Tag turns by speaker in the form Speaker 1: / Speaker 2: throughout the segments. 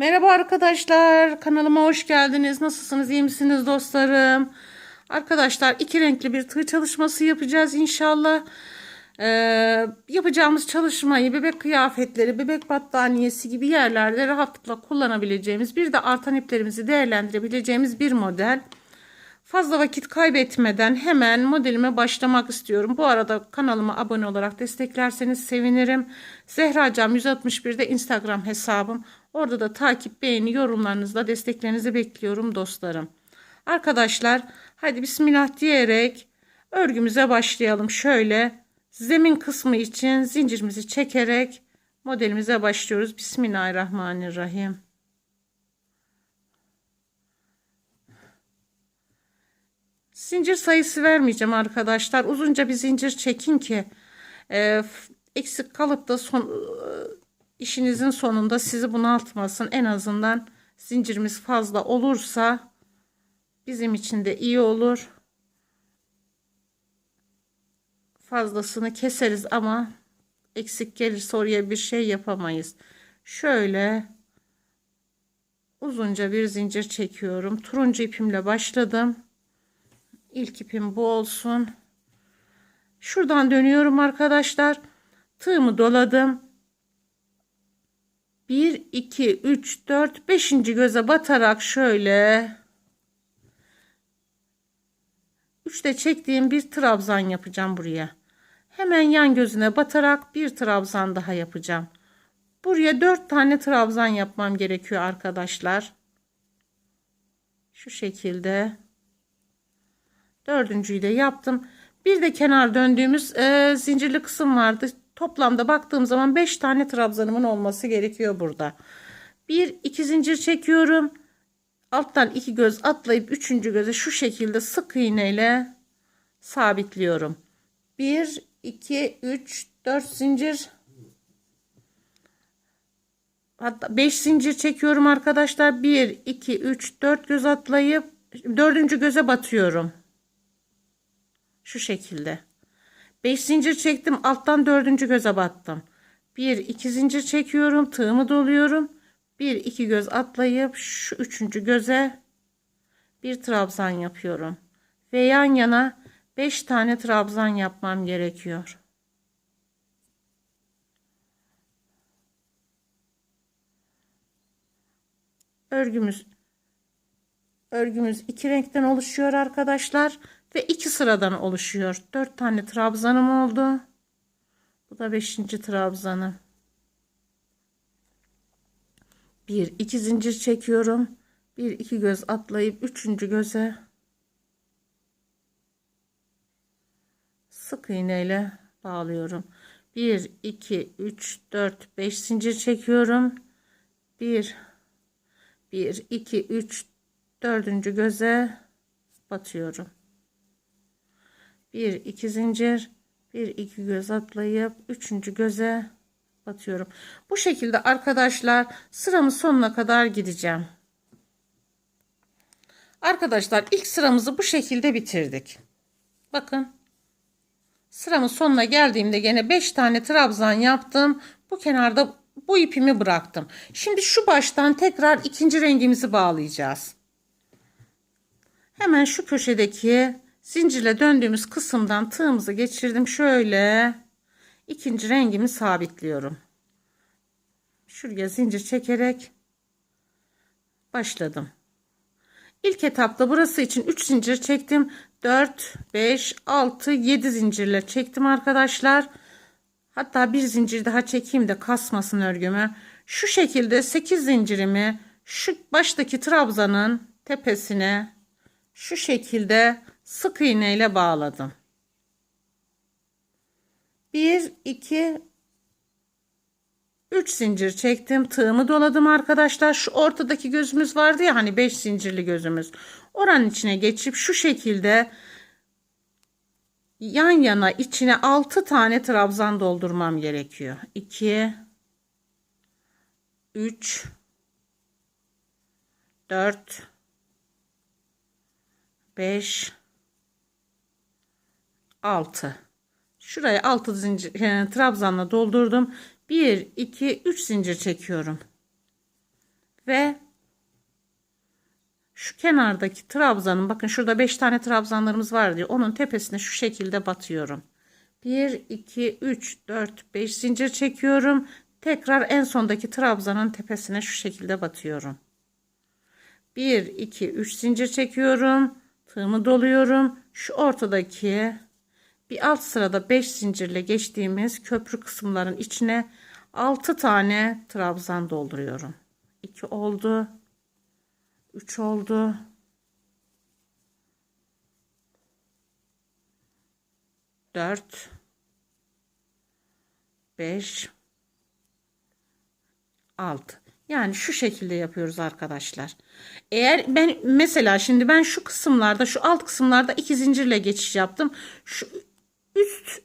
Speaker 1: Merhaba arkadaşlar, kanalıma hoş geldiniz. Nasılsınız, iyi misiniz dostlarım? Arkadaşlar iki renkli bir tığ çalışması yapacağız inşallah. Ee, yapacağımız çalışmayı bebek kıyafetleri, bebek battaniyesi gibi yerlerde rahatlıkla kullanabileceğimiz, bir de artan iplerimizi değerlendirebileceğimiz bir model. Fazla vakit kaybetmeden hemen modelime başlamak istiyorum. Bu arada kanalıma abone olarak desteklerseniz sevinirim. Zehracam 161'de Instagram hesabım. Orada da takip, beğeni, yorumlarınızla desteklerinizi bekliyorum dostlarım. Arkadaşlar hadi bismillah diyerek örgümüze başlayalım. Şöyle zemin kısmı için zincirimizi çekerek modelimize başlıyoruz. Bismillahirrahmanirrahim. Zincir sayısı vermeyeceğim arkadaşlar. Uzunca bir zincir çekin ki e, eksik kalıp da son, işinizin sonunda sizi bunaltmasın. En azından zincirimiz fazla olursa bizim için de iyi olur. Fazlasını keseriz ama eksik gelirse oraya bir şey yapamayız. Şöyle uzunca bir zincir çekiyorum. Turuncu ipimle başladım. İlk ipim bu olsun. Şuradan dönüyorum arkadaşlar. Tığımı doladım. 1, 2, 3, 4, 5. göze batarak şöyle 3'te çektiğim bir trabzan yapacağım buraya. Hemen yan gözüne batarak bir trabzan daha yapacağım. Buraya 4 tane trabzan yapmam gerekiyor arkadaşlar. Şu şekilde. Dördüncüyü de yaptım. Bir de kenar döndüğümüz e, zincirli kısım vardı. Toplamda baktığım zaman 5 tane trabzanımın olması gerekiyor burada. Bir iki zincir çekiyorum. Alttan iki göz atlayıp üçüncü göze şu şekilde sık iğneyle sabitliyorum. 1 2 3 4 zincir hatta 5 zincir çekiyorum arkadaşlar. 1 2 3 4 göz atlayıp dördüncü göze batıyorum. Şu şekilde. 5 zincir çektim. Alttan dördüncü göze battım. 1 2 zincir çekiyorum. Tığımı doluyorum. 1 2 göz atlayıp şu üçüncü göze bir trabzan yapıyorum. Ve yan yana 5 tane trabzan yapmam gerekiyor. Örgümüz örgümüz iki renkten oluşuyor arkadaşlar ve iki sıradan oluşuyor. Dört tane trabzanım oldu. Bu da beşinci trabzanım. Bir iki zincir çekiyorum. Bir iki göz atlayıp üçüncü göze sık iğneyle bağlıyorum. 1 2 3 4 5 zincir çekiyorum. 1 1 2 3 dördüncü göze batıyorum. 1 2 zincir 1 2 göz atlayıp üçüncü göze batıyorum. Bu şekilde arkadaşlar sıramın sonuna kadar gideceğim. Arkadaşlar ilk sıramızı bu şekilde bitirdik. Bakın sıramın sonuna geldiğimde gene 5 tane trabzan yaptım. Bu kenarda bu ipimi bıraktım. Şimdi şu baştan tekrar ikinci rengimizi bağlayacağız. Hemen şu köşedeki zincirle döndüğümüz kısımdan tığımızı geçirdim. Şöyle ikinci rengimi sabitliyorum. Şuraya zincir çekerek başladım. İlk etapta burası için 3 zincir çektim. 4, 5, 6, 7 zincirle çektim arkadaşlar. Hatta bir zincir daha çekeyim de kasmasın örgümü. Şu şekilde 8 zincirimi şu baştaki trabzanın tepesine şu şekilde sık iğne ile bağladım. 1 2 3 zincir çektim. Tığımı doladım arkadaşlar. Şu ortadaki gözümüz vardı ya hani 5 zincirli gözümüz. Oranın içine geçip şu şekilde yan yana içine 6 tane trabzan doldurmam gerekiyor. 2 3 4 5 6 şuraya 6 zincir yani trabzanla doldurdum 1 2 3 zincir çekiyorum ve şu kenardaki trabzanın bakın şurada 5 tane trabzanlarımız var diyor. Onun tepesine şu şekilde batıyorum. 1 2 3 4 5 zincir çekiyorum. Tekrar en sondaki trabzanın tepesine şu şekilde batıyorum. 1 2 3 zincir çekiyorum. Tığımı doluyorum. Şu ortadaki bir alt sırada 5 zincirle geçtiğimiz köprü kısımların içine 6 tane trabzan dolduruyorum. 2 oldu. 3 oldu. 4 5 6 yani şu şekilde yapıyoruz arkadaşlar. Eğer ben mesela şimdi ben şu kısımlarda şu alt kısımlarda iki zincirle geçiş yaptım. Şu üst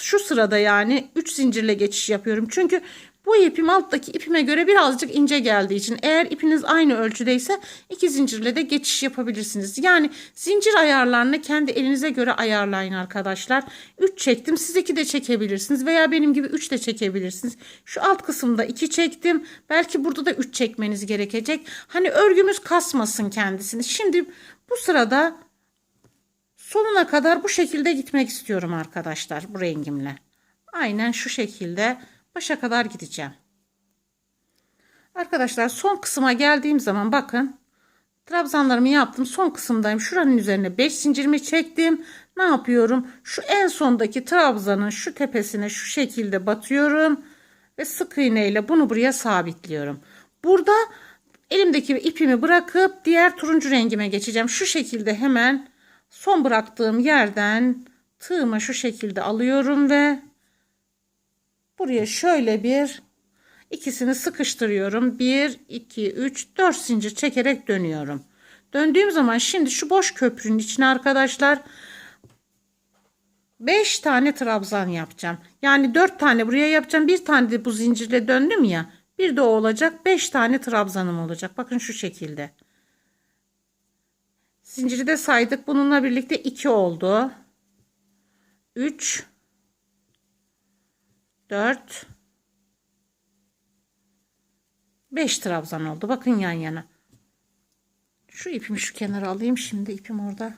Speaker 1: şu sırada yani 3 zincirle geçiş yapıyorum. Çünkü bu ipim alttaki ipime göre birazcık ince geldiği için eğer ipiniz aynı ölçüdeyse iki zincirle de geçiş yapabilirsiniz. Yani zincir ayarlarını kendi elinize göre ayarlayın arkadaşlar. 3 çektim siz 2 de çekebilirsiniz veya benim gibi 3 de çekebilirsiniz. Şu alt kısımda 2 çektim. Belki burada da 3 çekmeniz gerekecek. Hani örgümüz kasmasın kendisini. Şimdi bu sırada sonuna kadar bu şekilde gitmek istiyorum arkadaşlar bu rengimle. Aynen şu şekilde başa kadar gideceğim. Arkadaşlar son kısma geldiğim zaman bakın trabzanlarımı yaptım. Son kısımdayım. Şuranın üzerine 5 zincirimi çektim. Ne yapıyorum? Şu en sondaki trabzanın şu tepesine şu şekilde batıyorum ve sık iğne ile bunu buraya sabitliyorum. Burada elimdeki ipimi bırakıp diğer turuncu rengime geçeceğim. Şu şekilde hemen son bıraktığım yerden tığımı şu şekilde alıyorum ve buraya şöyle bir ikisini sıkıştırıyorum. 1 2 3 4 zincir çekerek dönüyorum. Döndüğüm zaman şimdi şu boş köprünün içine arkadaşlar 5 tane trabzan yapacağım. Yani 4 tane buraya yapacağım. Bir tane de bu zincirle döndüm ya. Bir de o olacak. 5 tane trabzanım olacak. Bakın şu şekilde. Zinciri de saydık. Bununla birlikte 2 oldu. 3 4 5 trabzan oldu. Bakın yan yana. Şu ipimi şu kenara alayım. Şimdi ipim orada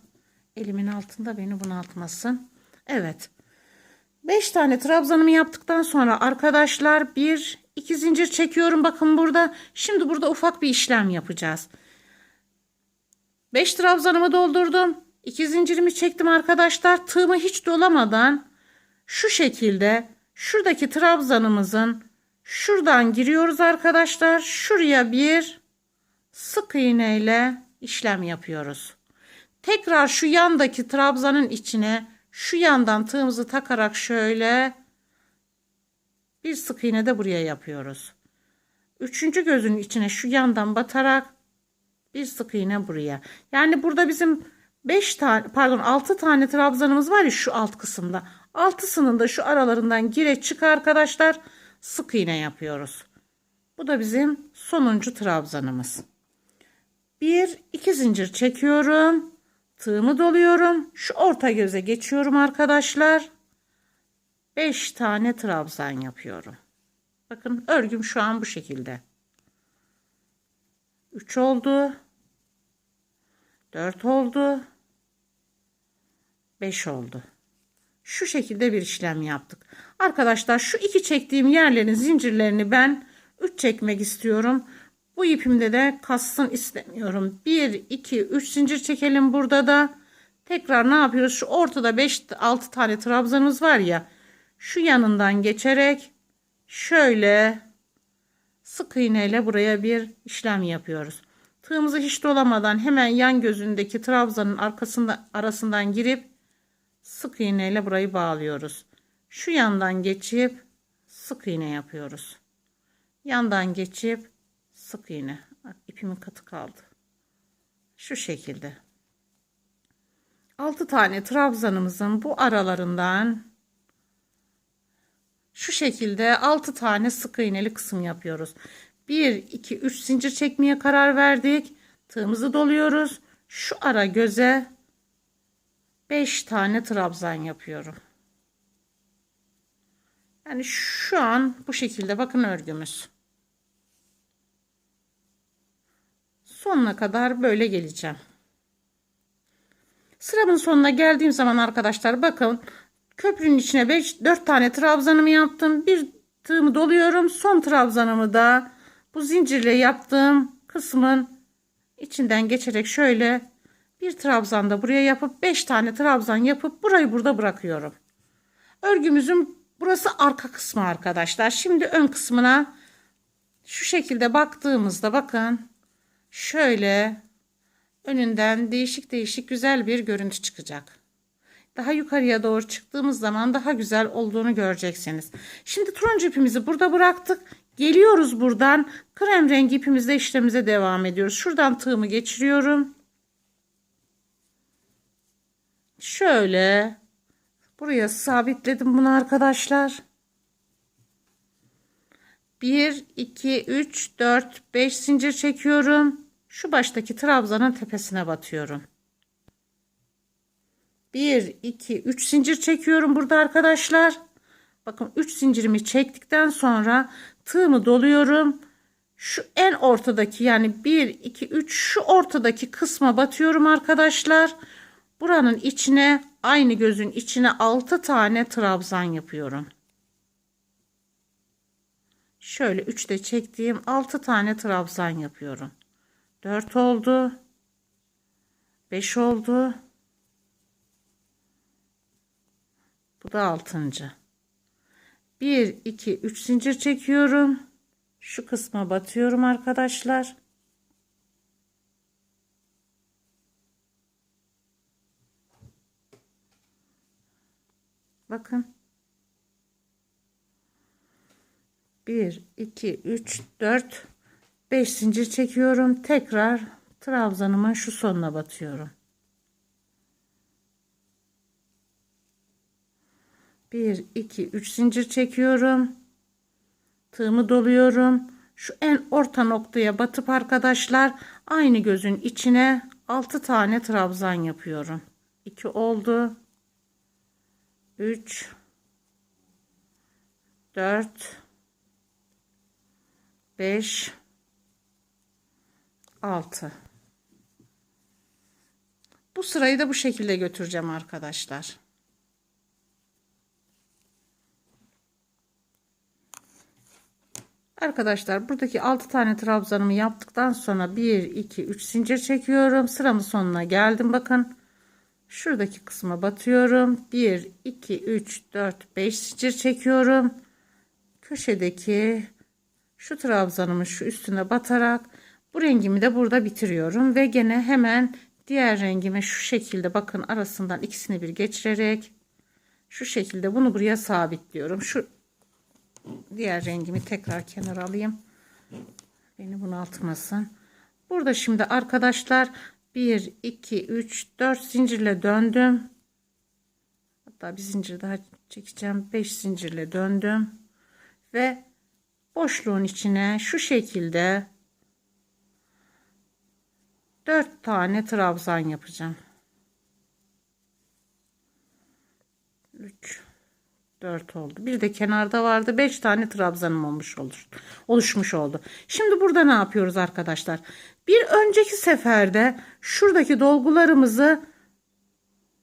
Speaker 1: elimin altında beni bunaltmasın. Evet. 5 tane trabzanımı yaptıktan sonra arkadaşlar bir iki zincir çekiyorum. Bakın burada. Şimdi burada ufak bir işlem yapacağız. 5 trabzanımı doldurdum. 2 zincirimi çektim arkadaşlar. Tığımı hiç dolamadan şu şekilde şuradaki trabzanımızın şuradan giriyoruz arkadaşlar. Şuraya bir sık iğne ile işlem yapıyoruz. Tekrar şu yandaki trabzanın içine şu yandan tığımızı takarak şöyle bir sık iğne de buraya yapıyoruz. Üçüncü gözün içine şu yandan batarak bir sık iğne buraya. Yani burada bizim 5 tane pardon 6 tane trabzanımız var ya şu alt kısımda. Altısının da şu aralarından gire çık arkadaşlar. Sık iğne yapıyoruz. Bu da bizim sonuncu trabzanımız. Bir iki zincir çekiyorum. Tığımı doluyorum. Şu orta göze geçiyorum arkadaşlar. 5 tane trabzan yapıyorum. Bakın örgüm şu an bu şekilde. 3 oldu. 4 oldu. 5 oldu. Şu şekilde bir işlem yaptık. Arkadaşlar şu iki çektiğim yerlerin zincirlerini ben 3 çekmek istiyorum. Bu ipimde de kassın istemiyorum. 1, 2, 3 zincir çekelim burada da. Tekrar ne yapıyoruz? Şu ortada 5-6 tane trabzanımız var ya. Şu yanından geçerek şöyle sık iğneyle buraya bir işlem yapıyoruz. Tığımızı hiç dolamadan hemen yan gözündeki trabzanın arkasında arasından girip sık iğneyle burayı bağlıyoruz. Şu yandan geçip sık iğne yapıyoruz. Yandan geçip sık iğne. Bak ipimin katı kaldı. Şu şekilde. 6 tane trabzanımızın bu aralarından şu şekilde 6 tane sık iğneli kısım yapıyoruz. 1 2 3 zincir çekmeye karar verdik. Tığımızı doluyoruz. Şu ara göze 5 tane trabzan yapıyorum. Yani şu an bu şekilde bakın örgümüz. sonuna kadar böyle geleceğim. Sıramın sonuna geldiğim zaman arkadaşlar bakın köprünün içine 5 4 tane trabzanımı yaptım. Bir tığımı doluyorum. Son trabzanımı da bu zincirle yaptığım kısmın içinden geçerek şöyle bir trabzan da buraya yapıp 5 tane trabzan yapıp burayı burada bırakıyorum. Örgümüzün burası arka kısmı arkadaşlar. Şimdi ön kısmına şu şekilde baktığımızda bakın şöyle önünden değişik değişik güzel bir görüntü çıkacak. Daha yukarıya doğru çıktığımız zaman daha güzel olduğunu göreceksiniz. Şimdi turuncu ipimizi burada bıraktık. Geliyoruz buradan krem rengi ipimizle işlemimize devam ediyoruz. Şuradan tığımı geçiriyorum. Şöyle buraya sabitledim bunu arkadaşlar. 1 2 3 4 5 zincir çekiyorum. Şu baştaki trabzanın tepesine batıyorum. 1 2 3 zincir çekiyorum burada arkadaşlar. Bakın 3 zincirimi çektikten sonra tığımı doluyorum. Şu en ortadaki yani 1 2 3 şu ortadaki kısma batıyorum arkadaşlar. Buranın içine aynı gözün içine 6 tane trabzan yapıyorum. Şöyle 3 de çektiğim 6 tane trabzan yapıyorum. 4 oldu. 5 oldu. Bu da 6. 1 2 3 zincir çekiyorum. Şu kısma batıyorum arkadaşlar. Bakın. 1 2 3 4 5 zincir çekiyorum. Tekrar trabzanımın şu sonuna batıyorum. 1 2 3 zincir çekiyorum. Tığımı doluyorum. Şu en orta noktaya batıp arkadaşlar aynı gözün içine 6 tane trabzan yapıyorum. 2 oldu. 3 4 5 6 Bu sırayı da bu şekilde götüreceğim arkadaşlar. Arkadaşlar buradaki 6 tane trabzanımı yaptıktan sonra 1 2 3 zincir çekiyorum. Sıramın sonuna geldim bakın. Şuradaki kısma batıyorum. 1 2 3 4 5 zincir çekiyorum. Köşedeki şu trabzanımı şu üstüne batarak bu rengimi de burada bitiriyorum ve gene hemen diğer rengime şu şekilde bakın arasından ikisini bir geçirerek şu şekilde bunu buraya sabitliyorum. Şu diğer rengimi tekrar kenara alayım. Beni bunaltmasın. Burada şimdi arkadaşlar 1 2 3 4 zincirle döndüm. Hatta bir zincir daha çekeceğim. 5 zincirle döndüm. Ve boşluğun içine şu şekilde 4 tane trabzan yapacağım. 3 4 oldu. Bir de kenarda vardı. 5 tane trabzanım olmuş olur. Oluşmuş oldu. Şimdi burada ne yapıyoruz arkadaşlar? Bir önceki seferde şuradaki dolgularımızı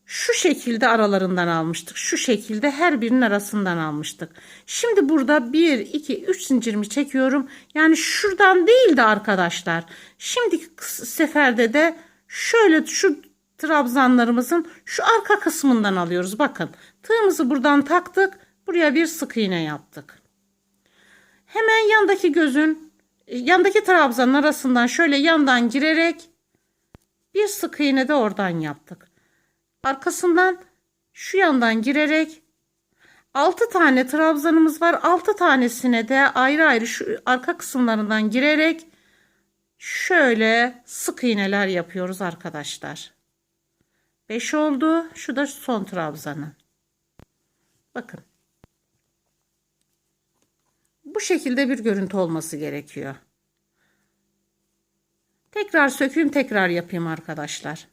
Speaker 1: şu şekilde aralarından almıştık. Şu şekilde her birinin arasından almıştık. Şimdi burada 1, 2, 3 zincirimi çekiyorum. Yani şuradan değil de arkadaşlar. Şimdiki seferde de şöyle şu trabzanlarımızın şu arka kısmından alıyoruz. Bakın tığımızı buradan taktık. Buraya bir sık iğne yaptık. Hemen yandaki gözün yandaki trabzanın arasından şöyle yandan girerek bir sık iğne de oradan yaptık. Arkasından şu yandan girerek 6 tane trabzanımız var. 6 tanesine de ayrı ayrı şu arka kısımlarından girerek şöyle sık iğneler yapıyoruz arkadaşlar. 5 oldu. Şu da son trabzanı. Bakın. Bu şekilde bir görüntü olması gerekiyor. Tekrar sökeyim tekrar yapayım arkadaşlar.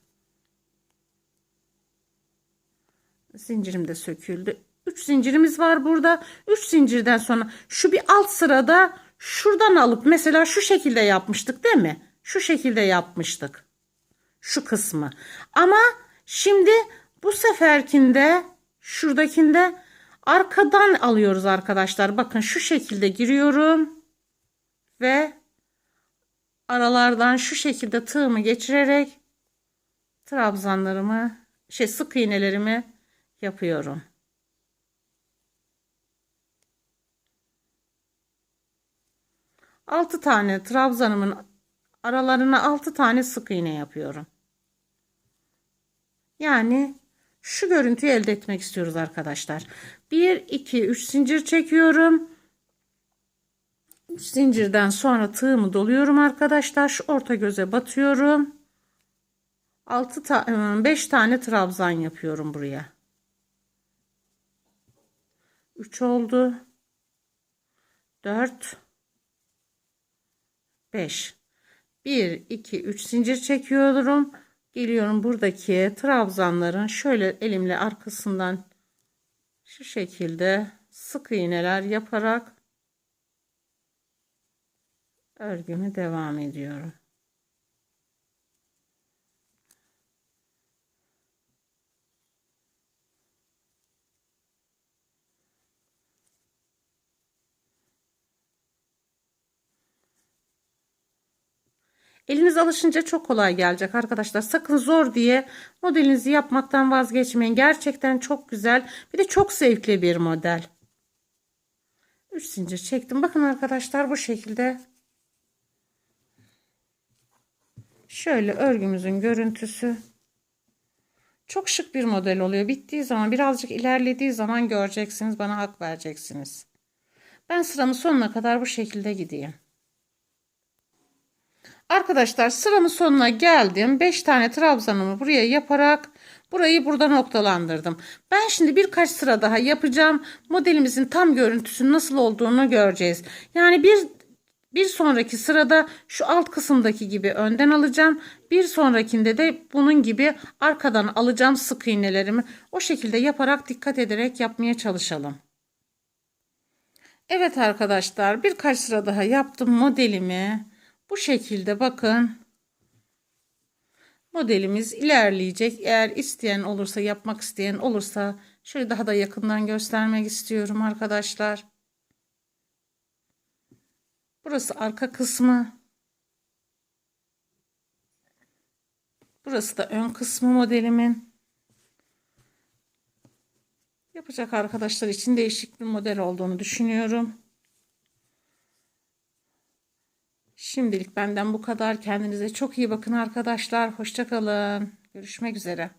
Speaker 1: Zincirim de söküldü. 3 zincirimiz var burada. 3 zincirden sonra şu bir alt sırada şuradan alıp mesela şu şekilde yapmıştık değil mi? şu şekilde yapmıştık. Şu kısmı. Ama şimdi bu seferkinde şuradakinde arkadan alıyoruz arkadaşlar. Bakın şu şekilde giriyorum ve aralardan şu şekilde tığımı geçirerek trabzanlarımı şey sık iğnelerimi yapıyorum. Altı tane trabzanımın aralarına altı tane sık iğne yapıyorum. Yani şu görüntüyü elde etmek istiyoruz arkadaşlar. 1 2 3 zincir çekiyorum. 3 zincirden sonra tığımı doluyorum arkadaşlar. Orta göze batıyorum. 6 ta 5 tane trabzan yapıyorum buraya. 3 oldu. 4 5 1 2 3 zincir çekiyorum. Geliyorum buradaki trabzanların şöyle elimle arkasından şu şekilde sık iğneler yaparak örgümü devam ediyorum. Eliniz alışınca çok kolay gelecek arkadaşlar. Sakın zor diye modelinizi yapmaktan vazgeçmeyin. Gerçekten çok güzel. Bir de çok zevkli bir model. 3 zincir çektim. Bakın arkadaşlar bu şekilde. Şöyle örgümüzün görüntüsü. Çok şık bir model oluyor. Bittiği zaman birazcık ilerlediği zaman göreceksiniz. Bana hak vereceksiniz. Ben sıramın sonuna kadar bu şekilde gideyim. Arkadaşlar sıramın sonuna geldim. 5 tane trabzanımı buraya yaparak burayı burada noktalandırdım. Ben şimdi birkaç sıra daha yapacağım. Modelimizin tam görüntüsünün nasıl olduğunu göreceğiz. Yani bir bir sonraki sırada şu alt kısımdaki gibi önden alacağım. Bir sonrakinde de bunun gibi arkadan alacağım sık iğnelerimi. O şekilde yaparak dikkat ederek yapmaya çalışalım. Evet arkadaşlar birkaç sıra daha yaptım modelimi. Bu şekilde bakın. Modelimiz ilerleyecek. Eğer isteyen olursa, yapmak isteyen olursa şöyle daha da yakından göstermek istiyorum arkadaşlar. Burası arka kısmı. Burası da ön kısmı modelimin. Yapacak arkadaşlar için değişik bir model olduğunu düşünüyorum. Şimdilik benden bu kadar. Kendinize çok iyi bakın arkadaşlar. Hoşçakalın. Görüşmek üzere.